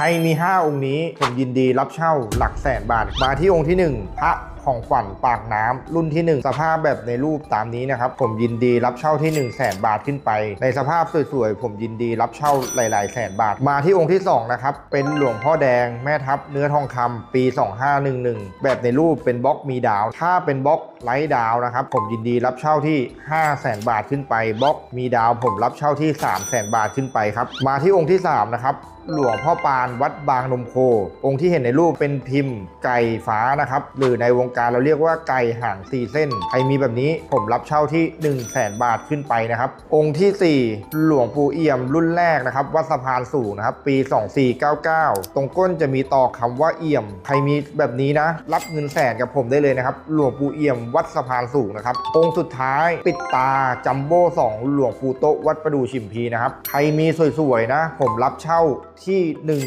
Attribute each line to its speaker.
Speaker 1: ใครมี 5 องค์นี้ผมยินดีรับเช่าหลักแสนบาทมาที่องค์ที่ 1 พระ ของขวัญปากน้ำรุ่นที่ 1 สภาพแบบในรูปตามนี้นะครับ ผมยินดีรับเช่าที่ 1 0 0 0 0แสนบาทขึ้นไป ในสภาพสวยๆ ผมยินดีรับเช่าหลายๆแสนบาท มาที่องค์ที่2นะครับ เป็นหลวงพ่อแดงแม่ทัพเนื้อทองคำปี 2511 แบบในรูปเป็นบล็อกมีดาว ถ้าเป็นบล็อกไร้ดาวนะครับ ผมยินดีรับเช่าที่ 5 0 0แสนบาทขึ้นไปบล็อกมีดาวผมรับเช่าที่ 3 0 0แสนบาทขึ้นไปครับ มาที่องค์ที่สามนะครับหลวงพ่อปานวัดบางนมโค องค์ที่เห็นในรูปเป็นพิมพ์ไก่ฟ้านะครับหรือในวงการเราเรียกว่าไก่ห่างสี่เส้น ใครมีแบบนี้ผมรับเช่าที่ 1 0 0 0 0แสนบาทขึ้นไปนะครับ องค์ทีสี่ 4 หลวงปู่เอี่ยมรุ่นแรกนะครับวัดสะพานสูงนะครับ ปี 2499 ตรงก้นจะมีต่อคำว่าเอี่ยม ใครมีแบบนี้นะ รับเงินแสนกับผมได้เลยนะครับ หลวงปู่เอี่ยมวัดสะพานสูงนะครับ องค์สุดท้าย ปิดตาจัมโบ้สองหลวงปู่โตวัดประดูชิมพีนะครับ ใครมีสวยๆนะ ผมรับเช่าที่1